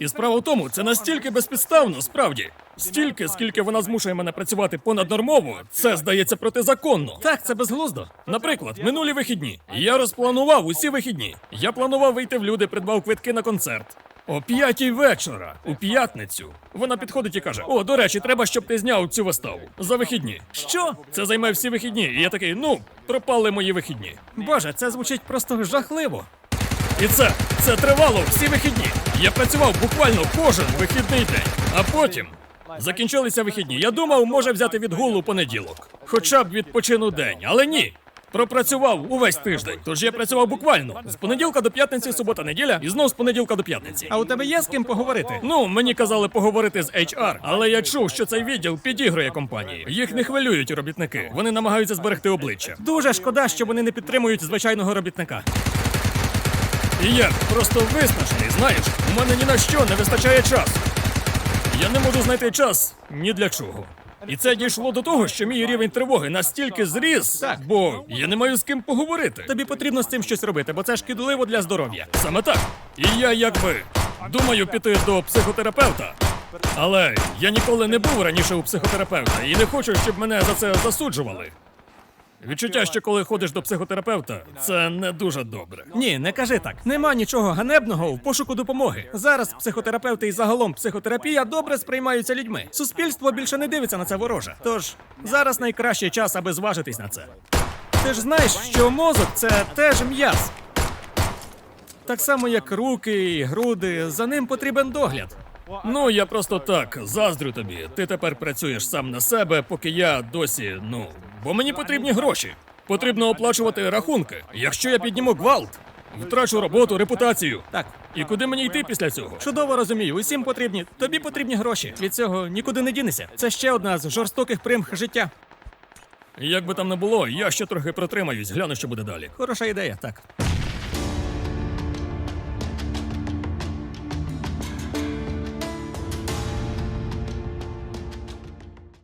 І справа в тому, це настільки безпідставно, справді. Стільки, скільки вона змушує мене працювати понаднормово, це здається протизаконно. Так, це безглуздо. Наприклад, минулі вихідні. Я розпланував усі вихідні. Я планував вийти в люди, придбав квитки на концерт. О п'ятій вечора, у п'ятницю. Вона підходить і каже: О, до речі, треба, щоб ти зняв цю виставу за вихідні. Що? Це займе всі вихідні. І я такий, ну, пропали мої вихідні. Боже, це звучить просто жахливо. І це, це тривало всі вихідні. Я працював буквально кожен вихідний день. А потім закінчилися вихідні. Я думав, може взяти відгул у понеділок. Хоча б відпочину день, але ні. Пропрацював увесь тиждень. Тож я працював буквально з понеділка до п'ятниці, субота, неділя, і знов з понеділка до п'ятниці. А у тебе є з ким поговорити? Ну, мені казали поговорити з HR, але я чув, що цей відділ підігрує компанії. Їх не хвилюють робітники. Вони намагаються зберегти обличчя. Дуже шкода, що вони не підтримують звичайного робітника. І я просто виснажений, знаєш, у мене ні на що не вистачає часу. Я не можу знайти час ні для чого. І це дійшло до того, що мій рівень тривоги настільки зріс, так. бо я не маю з ким поговорити. Тобі потрібно з цим щось робити, бо це шкідливо для здоров'я. Саме так. І я якби думаю піти до психотерапевта. Але я ніколи не був раніше у психотерапевта і не хочу, щоб мене за це засуджували. Відчуття, що коли ходиш до психотерапевта, це не дуже добре. Ні, не кажи так. Нема нічого ганебного в пошуку допомоги. Зараз психотерапевти і загалом психотерапія добре сприймаються людьми. Суспільство більше не дивиться на це вороже. Тож зараз найкращий час, аби зважитись на це. Ти ж знаєш, що мозок це теж м'яз. Так само, як руки і груди, за ним потрібен догляд. Ну, я просто так заздрю тобі. Ти тепер працюєш сам на себе, поки я досі, ну, бо мені потрібні гроші. Потрібно оплачувати рахунки. Якщо я підніму гвалт, втрачу роботу, репутацію. Так. І куди мені йти після цього? Чудово розумію, усім потрібні. Тобі потрібні гроші. Від цього нікуди не дінешся. Це ще одна з жорстоких примх життя. Як би там не було, я ще трохи протримаюсь, гляну, що буде далі. Хороша ідея, так.